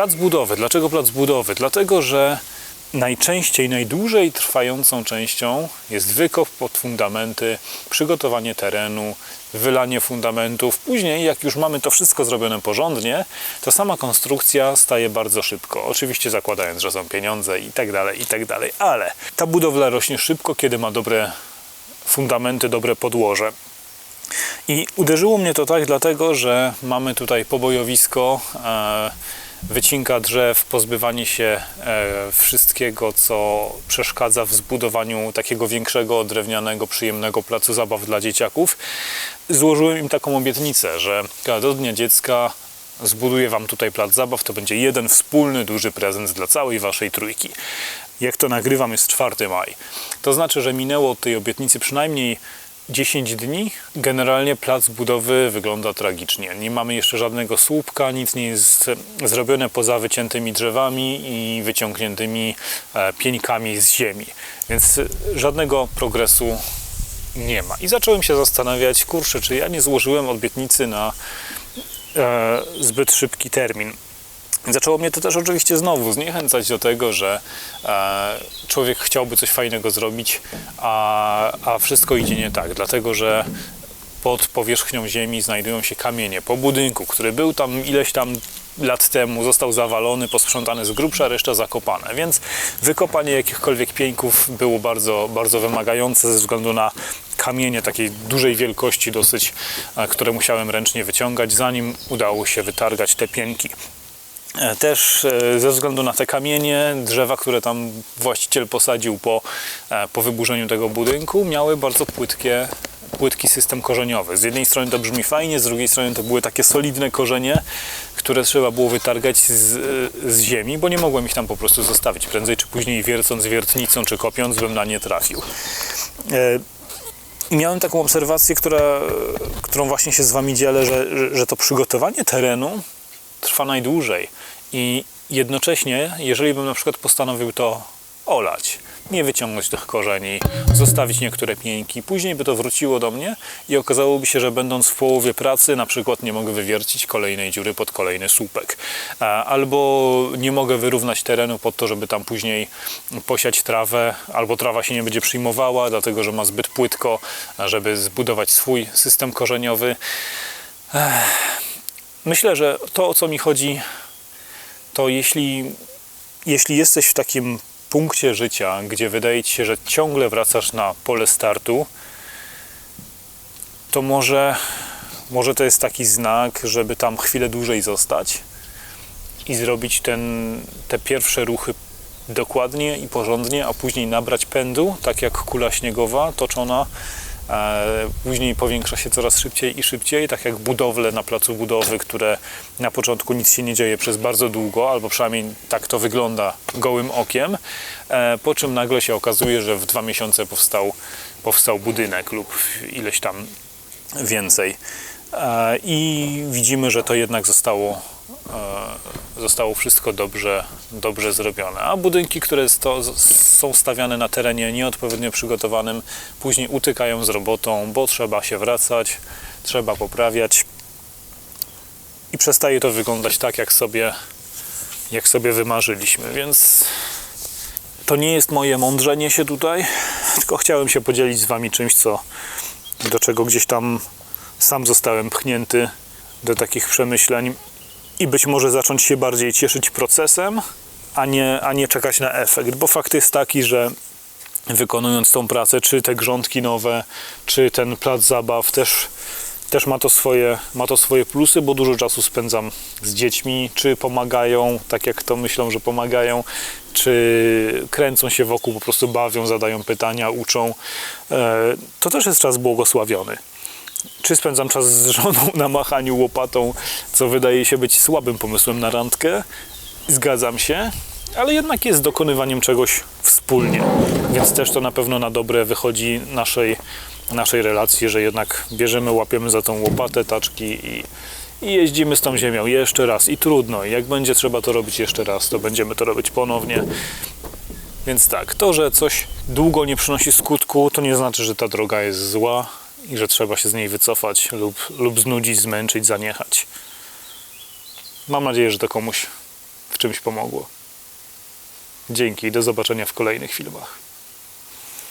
Plac budowy. Dlaczego plac budowy? Dlatego, że najczęściej, najdłużej trwającą częścią jest wykop pod fundamenty, przygotowanie terenu, wylanie fundamentów. Później, jak już mamy to wszystko zrobione porządnie, to sama konstrukcja staje bardzo szybko. Oczywiście zakładając, że są pieniądze i tak dalej, i tak dalej, ale ta budowla rośnie szybko, kiedy ma dobre fundamenty, dobre podłoże. I uderzyło mnie to tak, dlatego że mamy tutaj pobojowisko, e, wycinka drzew, pozbywanie się e, wszystkiego, co przeszkadza w zbudowaniu takiego większego, drewnianego, przyjemnego placu zabaw dla dzieciaków. Złożyłem im taką obietnicę, że do Dnia Dziecka zbuduję Wam tutaj plac zabaw, to będzie jeden wspólny, duży prezent dla całej Waszej trójki. Jak to nagrywam, jest 4 maj. To znaczy, że minęło od tej obietnicy przynajmniej 10 dni. Generalnie plac budowy wygląda tragicznie. Nie mamy jeszcze żadnego słupka, nic nie jest zrobione poza wyciętymi drzewami i wyciągniętymi e, pieńkami z ziemi. Więc żadnego progresu nie ma. I zacząłem się zastanawiać, kurczę, czy ja nie złożyłem obietnicy na e, zbyt szybki termin. Zaczęło mnie to też oczywiście znowu zniechęcać do tego, że e, człowiek chciałby coś fajnego zrobić, a, a wszystko idzie nie tak, dlatego że pod powierzchnią ziemi znajdują się kamienie po budynku, który był tam ileś tam lat temu, został zawalony, posprzątany z grubsza, reszta zakopane, więc wykopanie jakichkolwiek pieńków było bardzo, bardzo wymagające ze względu na kamienie takiej dużej wielkości dosyć, e, które musiałem ręcznie wyciągać, zanim udało się wytargać te pieńki. E, Też e, ze względu na te kamienie, drzewa, które tam właściciel posadził po, e, po wyburzeniu tego budynku, miały bardzo płytkie, płytki system korzeniowy. Z jednej strony to brzmi fajnie, z drugiej strony to były takie solidne korzenie, które trzeba było wytargać z, z ziemi, bo nie mogłem ich tam po prostu zostawić. Prędzej czy później wiercąc wiertnicą czy kopiąc bym na nie trafił. I miałem taką obserwację, która, którą właśnie się z Wami dzielę, że, że to przygotowanie terenu trwa najdłużej. I jednocześnie, jeżeli bym na przykład postanowił to olać, nie wyciągnąć tych korzeni, zostawić niektóre pieńki, później by to wróciło do mnie i okazałoby się, że będąc w połowie pracy, na przykład nie mogę wywiercić kolejnej dziury pod kolejny słupek, albo nie mogę wyrównać terenu pod to, żeby tam później posiać trawę, albo trawa się nie będzie przyjmowała, dlatego że ma zbyt płytko, żeby zbudować swój system korzeniowy. Myślę, że to o co mi chodzi, to jeśli, jeśli jesteś w takim punkcie życia, gdzie wydaje ci się, że ciągle wracasz na pole startu, to może, może to jest taki znak, żeby tam chwilę dłużej zostać i zrobić ten, te pierwsze ruchy dokładnie i porządnie, a później nabrać pędu, tak jak kula śniegowa toczona Później powiększa się coraz szybciej i szybciej, tak jak budowle na placu budowy, które na początku nic się nie dzieje przez bardzo długo, albo przynajmniej tak to wygląda gołym okiem, e, po czym nagle się okazuje, że w dwa miesiące powstał, powstał budynek lub ileś tam więcej. E, I widzimy, że to jednak zostało, zostało wszystko dobrze, dobrze zrobione. A budynki, które sto, są stawiane na terenie nieodpowiednio przygotowanym, później utykają z robotą, bo trzeba się wracać, trzeba poprawiać i przestaje to wyglądać tak, jak sobie, jak sobie wymarzyliśmy. Więc to nie jest moje mądrzenie się tutaj, tylko chciałem się podzielić z Wami czymś, co, do czego gdzieś tam sam zostałem pchnięty do takich przemyśleń i być może zacząć się bardziej cieszyć procesem, a nie, a nie czekać na efekt, bo fakt jest taki, że wykonując tą pracę, czy te grządki nowe, czy ten plac zabaw też, też ma, to swoje, ma to swoje plusy, bo dużo czasu spędzam z dziećmi, czy pomagają, tak jak to myślą, że pomagają, czy kręcą się wokół, po prostu bawią, zadają pytania, uczą. E, To też jest czas błogosławiony czy spędzam czas z żoną na machaniu łopatą, co wydaje się być słabym pomysłem na randkę. Zgadzam się, ale jednak jest dokonywaniem czegoś wspólnie, więc też to na pewno na dobre wychodzi naszej, naszej relacji, że jednak bierzemy, łapiemy za tą łopatę, taczki i, i jeździmy z tą ziemią jeszcze raz i trudno. Jak będzie trzeba to robić jeszcze raz, to będziemy to robić ponownie. Więc tak, to, że coś długo nie przynosi skutku, to nie znaczy, że ta droga jest zła i że trzeba się z niej wycofać lub, lub znudzić, zmęczyć, zaniechać. Mam nadzieję, że to komuś w czymś pomogło. Dzięki i do zobaczenia w kolejnych filmach.